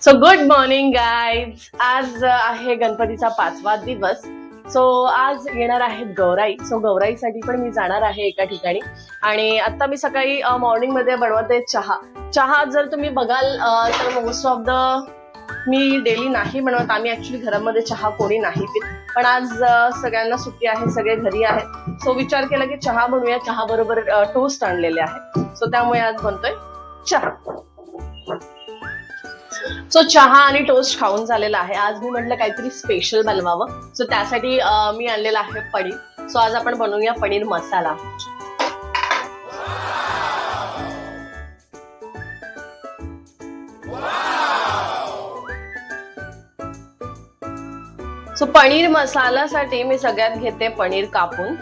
So good morning guys आज आहे गणपतीचा पाचवा दिवस. सो आज येणार आहेत गौराई. सो गौराईसाठी पण मी जाणार आहे एका ठिकाणी. आणि आता मी सकाळी मॉर्निंगमध्ये बनवते चहा. चहा जर तुम्ही बघाल तर मोस्ट ऑफ द मी डेली नाही बनवत. आम्ही ऍक्च्युली घरामध्ये चहा कोणी नाही पित. पण आज सगळ्यांना सुट्टी आहे सगळे घरी आहेत. सो विचार केला की चहा बनवूया. चहा बरोबर टोस्ट आणलेले आहे. सो त्यामुळे आज बनतोय चहा. सो चहा आणि टोस्ट खाऊन झालेला आहे. आज मी म्हटलं काहीतरी स्पेशल बनवावं. सो त्यासाठी मी आणलेला आहे पनीर. सो आज आपण बनवूया पनीर मसाला. सो पनीर मसालासाठी मी सगळ्यात घेते पनीर कापून.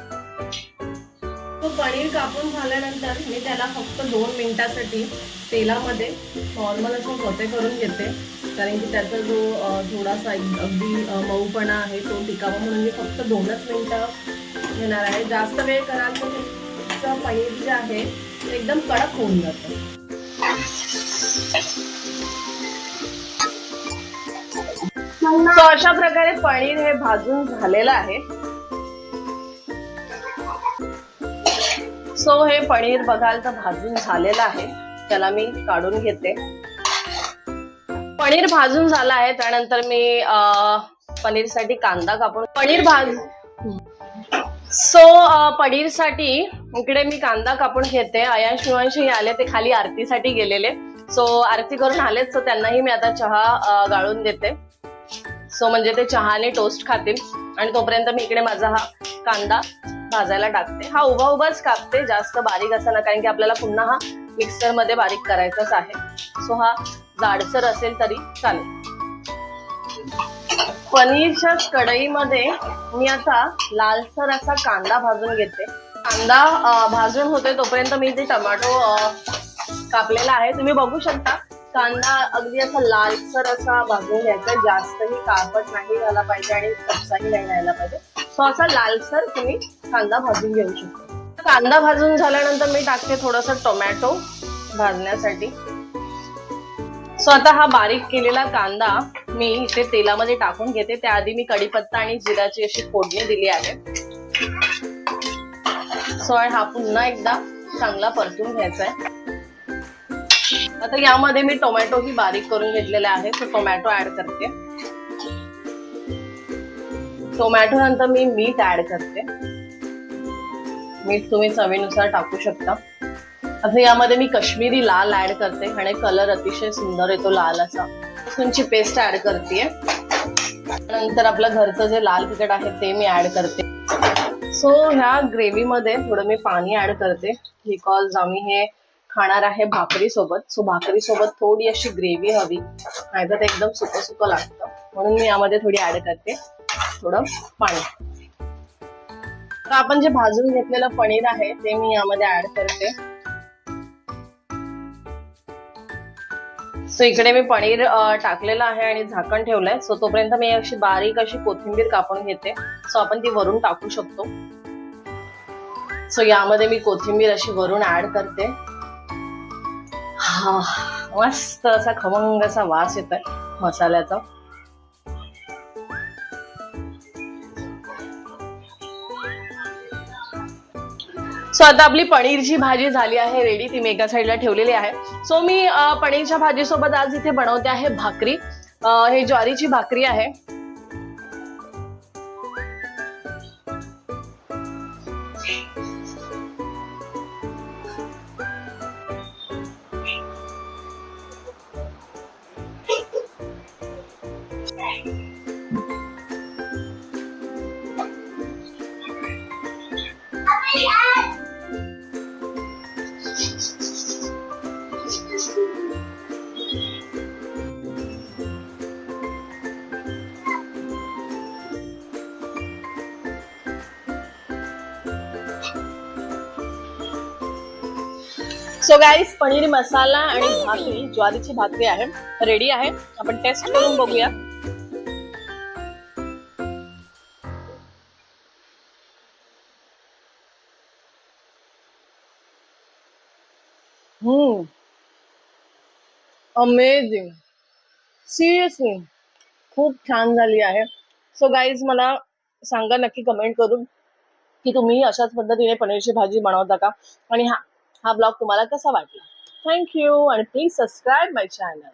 तो पनीर कापून झाल्यानंतर मी त्याला फक्त दोन मिनिटासाठी तेलामध्ये नॉर्मल असं सोते करून घेते. कारण की त्याचा जो थोडासा अगदी मऊपणा आहे तो टिकावा म्हणून मी फक्त दोनच मिनिटं घेणार आहे. जास्त वेळ कराल तर पनीर जे आहे ते एकदम कडक होऊन जातं. तो अशा प्रकारे पनीर हे भाजून झालेलं आहे. सो हे पनीर बघाल तर भाजून झालेलं आहे. त्याला मी काढून घेते. पनीर भाजून झालं आहे. त्यानंतर मी पनीरसाठी कांदा कापून पनीर भाज सो पनीरसाठी इकडे मी कांदा कापून घेते. अयांश शिवांशी आले ते खाली आरतीसाठी गेलेले. सो आरती करून आलेच सो त्यांनाही मी आता चहा गाळून देते. सो म्हणजे ते चहाने टोस्ट खातील. आणि तोपर्यंत मी इकडे माझा हा कांदा भाजायला टाकते. हा उभा उभाच कापते जास्त बारीक असा ना कारण की आपल्याला पुन्हा हा मिक्सरमध्ये बारीक करायचाच आहे. सो हा जाडसर असेल तरी चालेल. पनीरच्या कढईमध्ये मी आता लालसर असा कांदा भाजून घेते. कांदा भाजून होते तोपर्यंत मी ते टमाटो कापलेला आहे. तुम्ही बघू शकता. कांदा अगदी असा लालसर असा भाजून घ्यायचा. जास्तही काळपट नाही झाला पाहिजे आणि कच्चाही नाही राहायला पाहिजे. सो असा लालसर तुम्ही कांदा भाजून घेऊ शकता. कांदा भाजून झाल्यानंतर मी टाकते थोडस टोमॅटो भाजण्यासाठी. सो आता हा बारीक केलेला कांदा मी इथे तेलामध्ये टाकून घेते. त्याआधी मी कढीपत्ता आणि जिराची अशी फोडणी दिली आहे. सो हा पुन्हा एकदा चांगला परतून घ्यायचा आहे. आता यामध्ये मी टोमॅटो ही बारीक करून घेतलेले आहे सो टोमॅटो ऍड करते. टोमॅटो नंतर मी मीठ ऍड करते. मीठ तुम्ही चवीनुसार टाकू शकता. आता यामध्ये मी कश्मीरी लाल ऍड करते आणि कलर अतिशय सुंदर येतो लाल असा. लसूणची पेस्ट ऍड करते. नंतर आपलं घरचं जे लाल तिखट आहे ते मी ऍड करते. सो ह्या ग्रेव्ही मध्ये थोडं मी पाणी ऍड करते. बिकॉज आम्ही हे खाणार आहे भाकरी सोबत सो भाकरी सोबत थोडी अशी ग्रेव्ही हवी. नाहीतर ते एकदम सुकं सुकं लागतं. म्हणून मी यामध्ये थोडी ऍड करते. थोडं पाणी. आपण जे भाजून घेतलेलं पनीर आहे ते मी यामध्ये ऍड करते. सो इकडे मी पनीर टाकलेलं आहे आणि झाकण ठेवलंय. सो तोपर्यंत मी अशी बारीक अशी कोथिंबीर कापून घेते. सो आपण ती वरून टाकू शकतो. सो यामध्ये मी कोथिंबीर अशी वरून ऍड करते. हा मस्त असा खमंग असा वास येतोय मसाल्याचा. सो आता आपली पनीरची भाजी झाली आहे रेडी ती मी एका साईडला ठेवलेली आहे. सो मी पनीरच्या भाजीसोबत आज इथे बनवते आहे भाकरी. हे ज्वारीची भाकरी आहे. सो गाईज पनीर मसाला आणि भाकरी ज्वारीची भाकरी आहे. रेडी आहे? आपण टेस्ट करून बघूया. हम्म अमेझिंग सिरियसली खूप छान झाली आहे. सो गाईज मला सांगा नक्की कमेंट करून की तुम्ही अशाच पद्धतीने पनीरची भाजी बनवता का? आणि हा हा ब्लॉग तुम्हाला कसा वाटला? थँक्यू आणि प्लीज सबस्क्राईब माय चॅनल